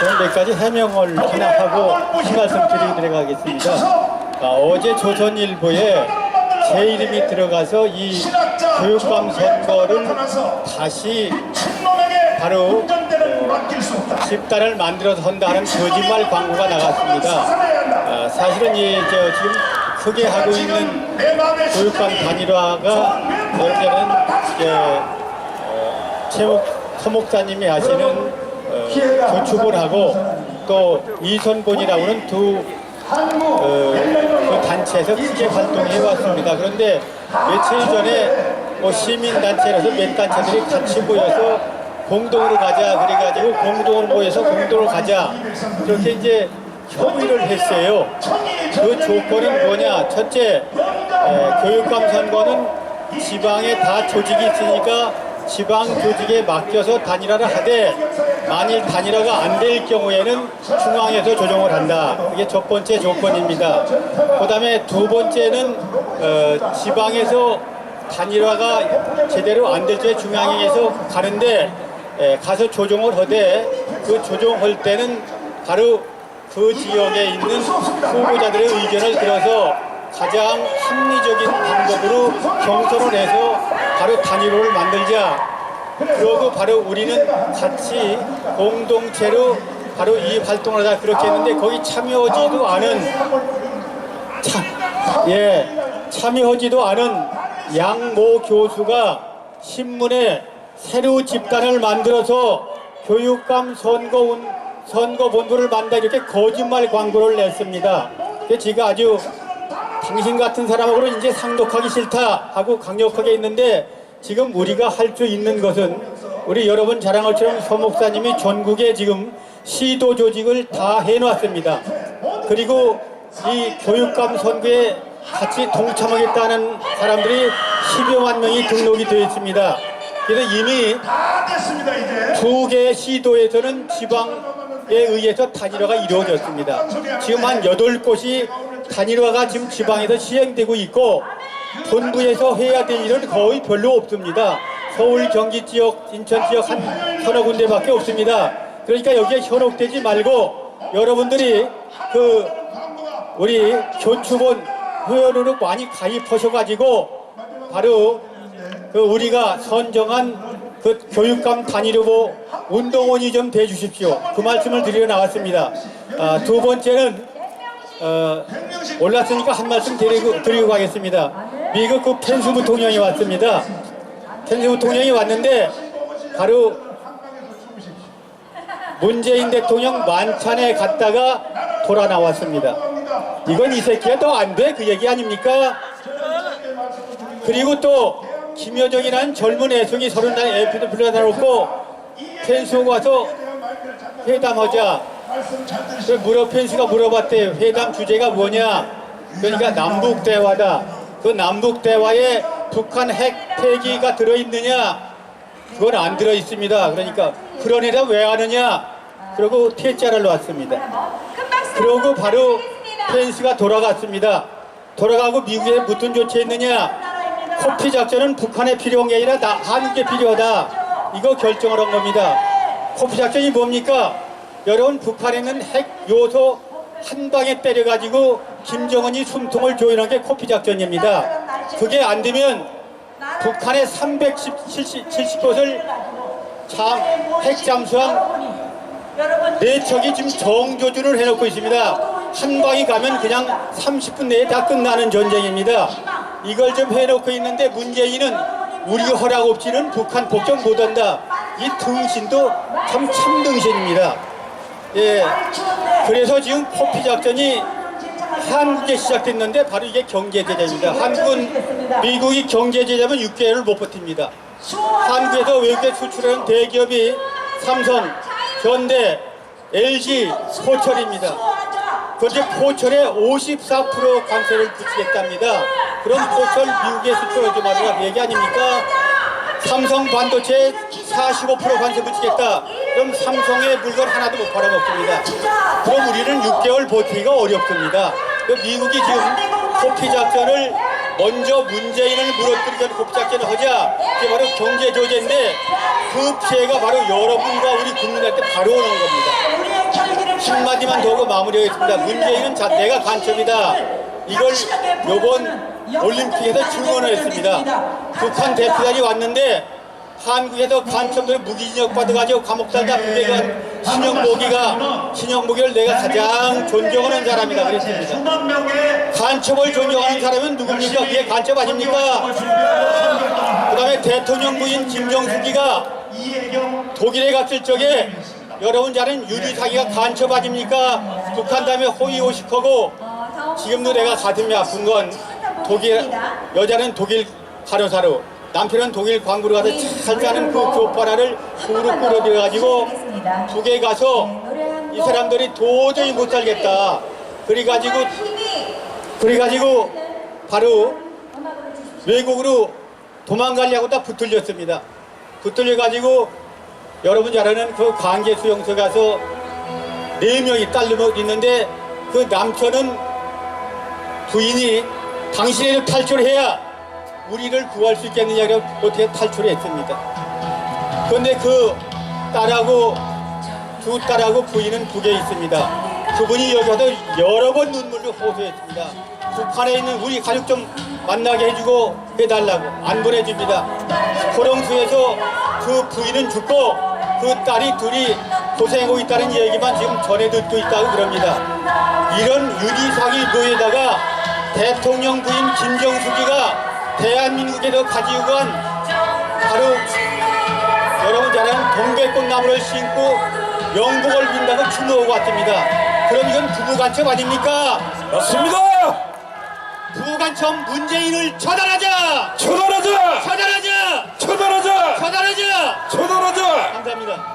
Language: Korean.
저는 몇 가지 해명을 하나 하고 한 말씀 드리도록 하겠습니다. 아, 어제 조선일보에 제 이름이 들어가서 이 교육감 선거를 다시 바로 어, 집단을 만들어서 한다는 거짓말 광고가 나갔습니다. 아, 사실은 이 저 지금 크게 하고 있는 교육감 단일화가 여러분들은 이제 어, 최목 서목사님이 하시는 어, 조축을 하고 또 이선본이라고는 두 어, 그 단체에서 크게 활동해 왔습니다. 그런데 며칠 전에 뭐 시민단체라서 몇 단체들이 같이 모여서 공동으로 가자 그래가지고 공동으로 모여서 공동으로 가자 그렇게 이제 협의를 했어요. 그 조건은 뭐냐? 첫째, 에, 교육감 선거는 지방에 다 조직이 있으니까 지방 조직에 맡겨서 단일화를 하되 만일 단일화가 안 될 경우에는 중앙에서 조정을 한다. 이게 첫 번째 조건입니다. 그 다음에 두 번째는 어, 지방에서 단일화가 제대로 안 될 때 중앙에서 가는데 에, 가서 조정을 하되 그 조정할 때는 바로 그 지역에 있는 후보자들의 의견을 들어서 가장 합리적인 방법으로 경선을 해서 바로 단일화를 만들자. 그러고 바로 우리는 같이 공동체로 바로 이 활동을 하다 그렇게 했는데 거기 참여하지도 않은 참, 예, 참여하지도 않은 양모 교수가 신문에 새로 집단을 만들어서 교육감 선거운 선거본부를 만다 이렇게 거짓말 광고를 냈습니다. 그래서 제가 아주 당신 같은 사람하고는 이제 상독하기 싫다 하고 강력하게 했는데 지금 우리가 할 수 있는 것은 우리 여러분 자랑할 처럼 서 목사님이 전국에 지금 시도 조직을 다 해놨습니다. 그리고 이 교육감 선거에 같이 동참하겠다는 사람들이 10여만 명이 등록이 되어 있습니다. 그래서 이미. 두 개의 시도에서는 지방에 의해서 단일화가 이루어졌습니다. 지금 한 여덟 곳이 단일화가 지금 지방에서 시행되고 있고 본부에서 해야 될 일은 거의 별로 없습니다. 서울, 경기 지역, 인천 지역 한 서너 군데밖에 없습니다. 그러니까 여기에 현혹되지 말고 여러분들이 그 우리 교축원 회원으로 많이 가입하셔가지고 바로 그 우리가 선정한 그 교육감 단일 후보 운동원이 좀 돼주십시오. 그 말씀을 드리러 나왔습니다. 아, 두 번째는 어, 올랐으니까 한 말씀 드리고, 드리고 가겠습니다. 미국 그 펜스 부통령이 왔습니다. 펜스 부통령이 왔는데 바로 문재인 대통령 만찬에 갔다가 돌아 나왔습니다. 이건 이 새끼가 더 안 돼? 그 얘기 아닙니까? 그리고 또 김여정이라는 젊은 애송이 서른 살 애피도 불러다 놓고 펜스 와서 회담하자. 그 물어 펜스가 물어봤대. 회담 주제가 뭐냐? 그러니까 남북 대화다. 그 남북 대화에 북한 핵 폐기가 들어 있느냐? 그건 안 들어 있습니다. 그러니까 그런 애다 왜 하느냐? 그러고 퇴짜를 놨습니다. 그러고 바로 펜스가 돌아갔습니다. 돌아가고 미국에 무슨 조치했느냐? 코피 작전은 북한에 필요한 게 아니라 나 한국에 필요하다. 이거 결정을 한 겁니다. 코피 작전이 뭡니까? 여러분 북한에 있는 핵 요소 한 방에 때려가지고 김정은이 숨통을 조이는 게 코피 작전입니다. 그게 안 되면 북한의 370곳을 핵 잠수함 네 척이 지금 정조준을 해놓고 있습니다. 한 방이 가면 그냥 30분 내에 다 끝나는 전쟁입니다. 이걸 좀 해놓고 있는데 문재인은 우리가 허락 없이는 북한 복종 못한다. 이 등신도 참 참등신입니다. 예. 그래서 지금 커피 작전이 한국에 시작됐는데 바로 이게 경제제재입니다. 한국은 미국이 경제제재면 6개월을 못 버팁니다. 한국에서 외국에 수출하는 대기업이 삼성, 현대, LG, 포철입니다. 그런데 포철에 54% 관세를 붙이겠답니다. 그럼 포철 미국에 수출하지 말라 얘기 아닙니까? 삼성 반도체에 45% 관세 붙이겠다. 그럼 삼성의 물건 하나도 못 팔아먹습니다. 그럼 우리는 6개월 버티기가 어렵습니다. 그 미국이 지금 코피 작전을 먼저 문재인을 무너뜨리는 코피 작전을 하자. 이게 바로 경제 조제인데 그 피해가 바로 여러분과 우리 국민한테 바로 오는 겁니다. 한마디만 더 하고 마무리하겠습니다. 문재인은 자, 내가 간첩이다. 이걸 요번 올림픽에서 증언을 했습니다. 북한 대표단이 왔는데 한국에서 간첩들 무기징역 받아가지고 감옥 살다 부대간 신영모기가 신영모기를 내가 가장 존경하는 사람이다 그랬습니다. 수만 명의 간첩을 존경하는 사람은 누굽니까? 그게 간첩 아닙니까? 그 다음에 대통령 부인 김정숙이가 이혜경 독일에 갔을 적에 여러분 자는 유리사기가 간첩 아닙니까? 북한 다음에 호의호식하고 지금도 내가 가슴이 아픈 건 독일 여자는 독일 간호사로 남편은 독일 광부로 가서 잘 사는 그 교파라를 후루 끌어들여가지고 북에 가서 이 사람들이 도저히 못 살겠다. 그래가지고 그래가지고 바로 외국으로 도망가려고 다 붙들렸습니다. 붙들려가지고 여러분 잘 아는 그 관계 수용소 가서 네 명이 딸로 있는데 그 남편은 부인이 당신이 탈출해야 우리를 구할 수 있겠느냐고 어떻게 탈출했습니다. 그런데 그 딸하고 두 딸하고 부인은 북에 있습니다. 그분이 여기 와서 여러 번 눈물로 호소했습니다. 북한에 있는 우리 가족 좀 만나게 해주고 해달라고 안 보내줍니다. 호롱수에서 그 부인은 죽고 그 딸이 둘이 고생하고 있다는 얘기만 지금 전해 듣고 있다고 그럽니다. 이런 유리사기 묘에다가 대통령 부인 김정숙이가 대한민국에서 가지고 간 바로 여러분 잘 아는 동백꽃 나무를 신고 영복을 빈다고 추모하고 왔습니다. 그럼 이건 부부간첩 아닙니까? 맞습니다. 부부간첩 문재인을 처단하자! 처단하자! 처단하자! 처단하자! 처단하자! 처단하자! 감사합니다.